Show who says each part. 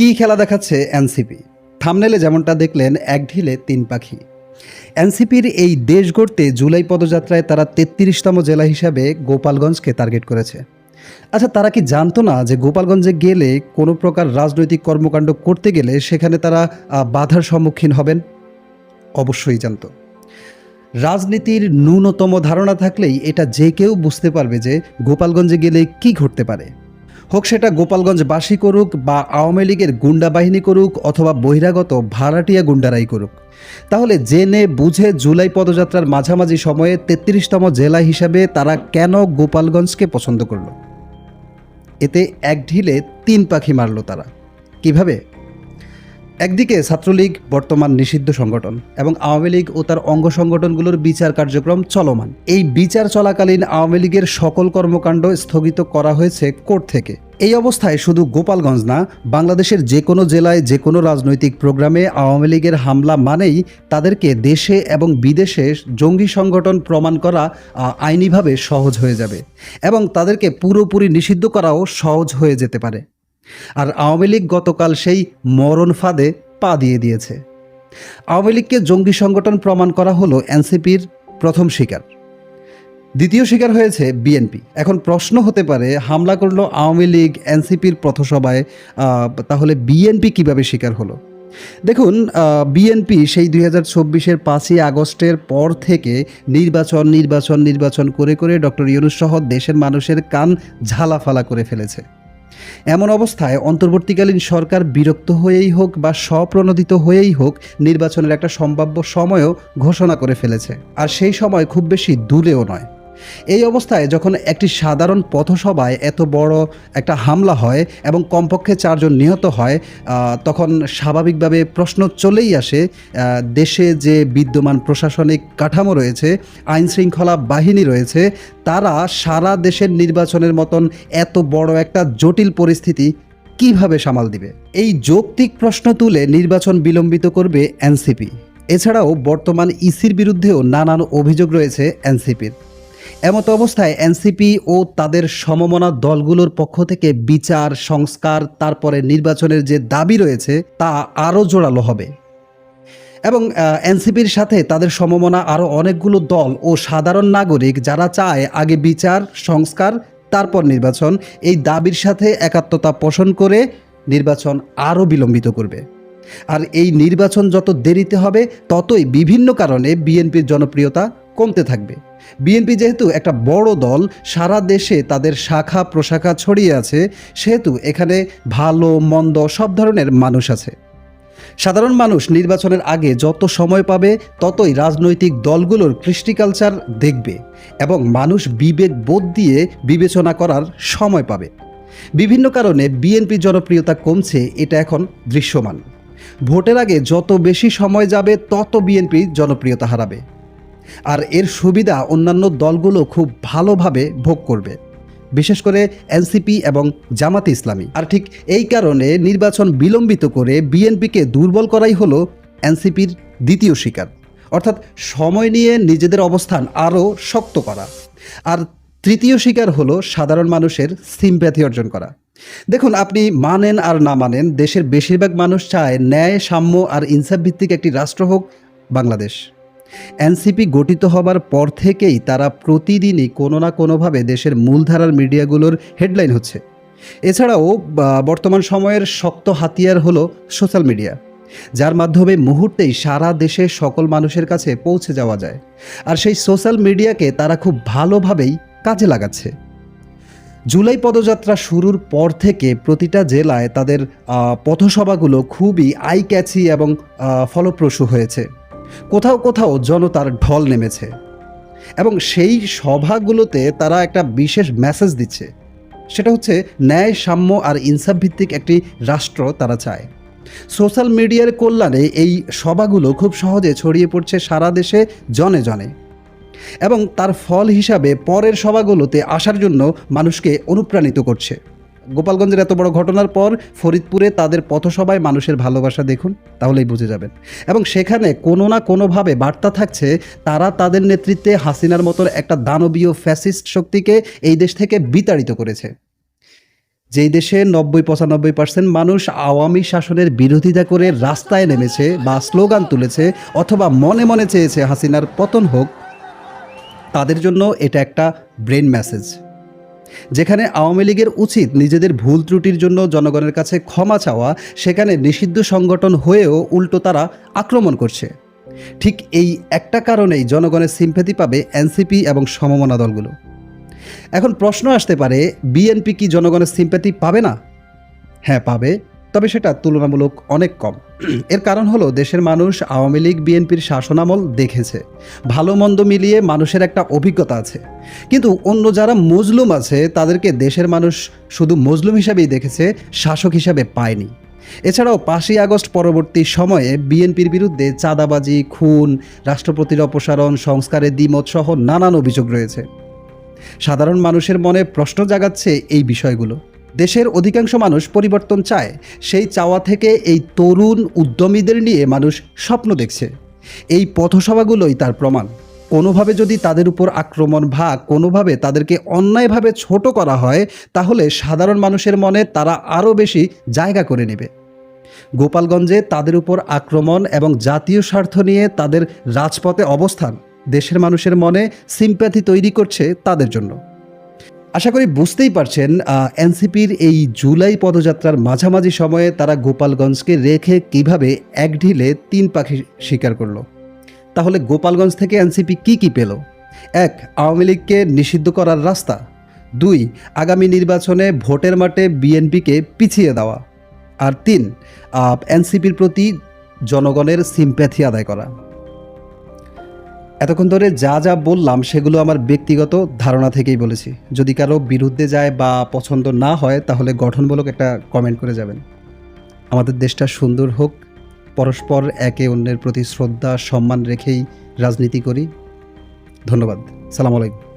Speaker 1: কি খেলা দেখাচ্ছে এনসিপি? থামনেলে যেমনটা দেখলেন এক ঢিলে তিন পাখি। এনসিপির এই দেশ গড়তে জুলাই পদযাত্রায় তারা তেত্রিশতম জেলা হিসাবে গোপালগঞ্জকে টার্গেট করেছে। আচ্ছা তারা কি জানতো না যে গোপালগঞ্জে গেলে কোনো প্রকার রাজনৈতিক কর্মকাণ্ড করতে গেলে সেখানে তারা বাধার সম্মুখীন হবেন? অবশ্যই জানত। রাজনীতির ন্যূনতম ধারণা থাকলেই এটা যে কেউ বুঝতে পারবে যে গোপালগঞ্জে গেলে কি ঘটতে পারে। হোক সেটা গোপালগঞ্জ বাসী করুক বা আওয়ামী লীগের গুন্ডা বাহিনী করুক অথবা বহিরাগত ভাড়াটিয়া গুন্ডারাই করুক। তাহলে জেনে বুঝে জুলাই পদযাত্রার মাঝামাঝি সময়ে তেত্রিশতম জেলা হিসাবে তারা কেন গোপালগঞ্জকে পছন্দ করল? এতে এক ঢিলে তিন পাখি মারল তারা। কীভাবে? একদিকে ছাত্রলীগ বর্তমান নিষিদ্ধ সংগঠন এবং আওয়ামী লীগ ও তার অঙ্গ সংগঠনগুলোর বিচার কার্যক্রম চলমান। এই বিচার চলাকালীন আওয়ামী লীগের সকল কর্মকাণ্ড স্থগিত করা হয়েছে কোর্ট থেকে। এই অবস্থায় শুধু গোপালগঞ্জ না, বাংলাদেশের যে কোনো জেলায় যে কোনো রাজনৈতিক প্রোগ্রামে আওয়ামী লীগের হামলা মানেই তাদেরকে দেশে এবং বিদেশে জঙ্গি সংগঠন প্রমাণ করা আইনিভাবে সহজ হয়ে যাবে এবং তাদেরকে পুরোপুরি নিষিদ্ধ করাও সহজ হয়ে যেতে পারে। আর আওয়ামী লীগ গতকাল সেই মরণ ফাঁদে পা দিয়ে দিয়েছে। আওয়ামী লীগকে জঙ্গি সংগঠন প্রমাণ করা হলো এনসিপির প্রথম শিকার। দ্বিতীয় শিকার হয়েছে বিএনপি। এখন প্রশ্ন হতে পারে, হামলা করল আওয়ামী লীগ এনসিপির পথসভায় তাহলে বিএনপি কীভাবে শিকার হলো? দেখুন বিএনপি সেই দুই হাজার চব্বিশের পাঁচই আগস্টের পর থেকে নির্বাচন নির্বাচন নির্বাচন করে করে ডক্টর ইউনুস সহ দেশের মানুষের কান ঝালাফালা করে ফেলেছে। এমন অবস্থায় অন্তর্বর্তীকালীন সরকার বিরক্ত হয়েই হোক বা স্বপ্রণোদিত হয়েই হোক, নির্বাচনের একটা সম্ভাব্য সময়ও ঘোষণা করে ফেলেছে। আর সেই সময় খুব বেশি দূরেও নয়। এই অবস্থায় যখন একটি সাধারণ পথসভায় এত বড় একটা হামলা হয় এবং কমপক্ষে চারজন নিহত হয় তখন স্বাভাবিকভাবে প্রশ্ন চলেই আসে দেশে যে বিদ্যমান প্রশাসনিক কাঠামো রয়েছে, আইন শৃঙ্খলা বাহিনী রয়েছে, তারা সারা দেশের নির্বাচনের মতন এত বড় একটা জটিল পরিস্থিতি কীভাবে সামাল দিবে? এই যৌক্তিক প্রশ্ন তুলে নির্বাচন বিলম্বিত করবে এনসিপি। এছাড়াও বর্তমান ইসির বিরুদ্ধেও নানান অভিযোগ রয়েছে এনসিপির। এমত অবস্থায় এনসিপি ও তাদের সমমনা দলগুলোর পক্ষ থেকে বিচার, সংস্কার, তারপরে নির্বাচনের যে দাবি রয়েছে তা আরও জোরালো হবে। এবং এনসিপির সাথে তাদের সমমনা আরও অনেকগুলো দল ও সাধারণ নাগরিক যারা চায় আগে বিচার, সংস্কার, তারপর নির্বাচন, এই দাবির সাথে একাত্মতা পোষণ করে নির্বাচন আরও বিলম্বিত করবে। আর এই নির্বাচন যত দেরিতে হবে, ততই বিভিন্ন কারণে বিএনপির জনপ্রিয়তা কমতে থাকবে। বিএনপি যেহেতু একটা বড় দল, সারা দেশে তাদের শাখা প্রশাখা ছড়িয়ে আছে, সেহেতু এখানে ভালো, মন্দ সব ধরনের মানুষ আছে। সাধারণ মানুষ নির্বাচনের আগে যত সময় পাবে, ততই রাজনৈতিক দলগুলোর কৃষ্টি কালচার দেখবে এবং মানুষ বিবেক বোধ দিয়ে বিবেচনা করার সময় পাবে। বিভিন্ন কারণে বিএনপি জনপ্রিয়তা কমছে, এটা এখন দৃশ্যমান। ভোটের আগে যত বেশি সময় যাবে, তত বিএনপি জনপ্রিয়তা হারাবে। আর এর সুবিধা অন্যান্য দলগুলো খুব ভালোভাবে ভোগ করবে, বিশেষ করে এনসিপি এবং জামাতে ইসলামী। আর ঠিক এই কারণে নির্বাচন বিলম্বিত করে বিএনপিকে দুর্বল করাই হলো এনসিপির দ্বিতীয় শিকার। অর্থাৎ সময় নিয়ে নিজেদের অবস্থান আরও শক্ত করা। আর তৃতীয় শিকার হলো সাধারণ মানুষের সিম্প্যাথি অর্জন করা। দেখুন, আপনি মানেন আর না মানেন, দেশের বেশিরভাগ মানুষ চায় ন্যায়, সাম্য আর ইনসাফ ভিত্তিক একটি রাষ্ট্র হোক বাংলাদেশ। এনসিপি গঠিত হবার পর থেকেই তারা প্রতিদিনই কোনো না কোনোভাবে দেশের মূলধারার মিডিয়াগুলোর হেডলাইন হচ্ছে। এছাড়াও বর্তমান সময়ের শক্ত হাতিয়ার হলো সোশ্যাল মিডিয়া, যার মাধ্যমে মুহূর্তেই সারা দেশে সকল মানুষের কাছে পৌঁছে যাওয়া যায়। আর সেই সোশ্যাল মিডিয়াকে তারা খুব ভালোভাবেই কাজে লাগাচ্ছে। জুলাই পদযাত্রা শুরুর পর থেকে প্রতিটা জেলায় তাদের পথসভাগুলো খুবই আই ক্যাচি এবং ফলপ্রসূ হয়েছে। কোথাও কোথাও জনতার ঢল নেমেছে। এবং সেই সভাগুলোতে তারা একটা বিশেষ মেসেজ দিচ্ছে। সেটা হচ্ছে, ন্যায়, সাম্য আর ইনসাফ ভিত্তিক একটি রাষ্ট্র তারা চায়। সোশ্যাল মিডিয়ার কল্যাণে এই সভাগুলো খুব সহজে ছড়িয়ে পড়ছে সারা দেশে জনে জনে। এবং তার ফল হিসাবে পরের সভাগুলোতে আসার জন্য মানুষকে অনুপ্রাণিত করছে। গোপালগঞ্জের এত বড় ঘটনার পর ফরিদপুরে তাদের পথসভায় মানুষের ভালোবাসা দেখুন, তাহলেই বুঝে যাবেন। এবং সেখানে কোনো না কোনোভাবে বার্তা থাকছে, তারা তাদের নেতৃত্বে হাসিনার মতন একটা দানবীয় ফ্যাসিস্ট শক্তিকে এই দেশ থেকে বিতাড়িত করেছে। যেই দেশে নব্বই পঁচানব্বই পার্সেন্ট মানুষ আওয়ামী শাসনের বিরোধিতা করে রাস্তায় নেমেছে বা স্লোগান তুলেছে অথবা মনে মনে চেয়েছে হাসিনার পতন হোক, তাদের জন্য এটা একটা ব্রেন মেসেজ। যেখানে আওয়ামী লীগের উচিত নিজেদের ভুল ত্রুটির জন্য জনগণের কাছে ক্ষমা চাওয়া, সেখানে নিষিদ্ধ সংগঠন হয়েও উল্টো তারা আক্রমণ করছে। ঠিক এই একটা কারণেই জনগণের সিম্প্যাথি পাবে এনসিপি এবং সমমনা দলগুলো। এখন প্রশ্ন আসতে পারে বিএনপি কি জনগণের সিম্প্যাথি পাবে না? হ্যাঁ পাবে। তবে সেটা তুলনামূলক অনেক কম। এর কারণ হলো দেশের মানুষ আওয়ামী লীগ, বিএনপির শাসনামল দেখেছে। ভালো মন্দ মিলিয়ে মানুষের একটা অভিজ্ঞতা আছে। কিন্তু অন্য যারা মজলুম আছে, তাদেরকে দেশের মানুষ শুধু মজলুম হিসাবেই দেখেছে, শাসক হিসাবে পায়নি। এছাড়াও পাঁচই আগস্ট পরবর্তী সময়ে বিএনপির বিরুদ্ধে চাঁদাবাজি, খুন, রাষ্ট্রপতির অপসারণ, সংস্কারের দ্বিমত সহ নানান অভিযোগ রয়েছে। সাধারণ মানুষের মনে প্রশ্ন জাগাচ্ছে এই বিষয়গুলো। দেশের অধিকাংশ মানুষ পরিবর্তন চায়। সেই চাওয়া থেকে এই তরুণ উদ্যমীদের নিয়ে মানুষ স্বপ্ন দেখছে। এই পথসভাগুলোই তার প্রমাণ। কোনোভাবে যদি তাদের উপর আক্রমণ বা কোনোভাবে তাদেরকে অন্যায়ভাবে ছোট করা হয়, তাহলে সাধারণ মানুষের মনে তারা আরও বেশি জায়গা করে নেবে। গোপালগঞ্জে তাদের উপর আক্রমণ এবং জাতীয় স্বার্থ নিয়ে তাদের রাজপথে অবস্থান দেশের মানুষের মনে সিম্প্যাথি তৈরি করছে তাদের জন্য। আশা করি বুঝতেই পারছেন এনসিপির এই জুলাই পদযাত্রার মাঝামাঝি সময়ে তারা গোপালগঞ্জকে রেখে কীভাবে এক ঢিলে তিন পাখি শিকার করল। তাহলে গোপালগঞ্জ থেকে এনসিপি কি কি পেল? এক, আওয়ামী লীগকে নিষিদ্ধ করার রাস্তা। দুই, আগামী নির্বাচনে ভোটের মাঠে বিএনপিকে পিছিয়ে দেওয়া। আর তিন এনসিপির প্রতি জনগণের সিম্প্যাথি আদায় করা। এতক্ষণ ধরে যা যা বললাম সেগুলো আমার ব্যক্তিগত ধারণা থেকেই বলেছি। যদি কারও বিরুদ্ধে যায় বা পছন্দ না হয়, তাহলে গঠনমূলক একটা কমেন্ট করে যাবেন। আমাদের দেশটা সুন্দর হোক, পরস্পর একে অন্যের প্রতি শ্রদ্ধা, সম্মান রেখেই রাজনীতি করি। ধন্যবাদ। সালাম আলাইকুম।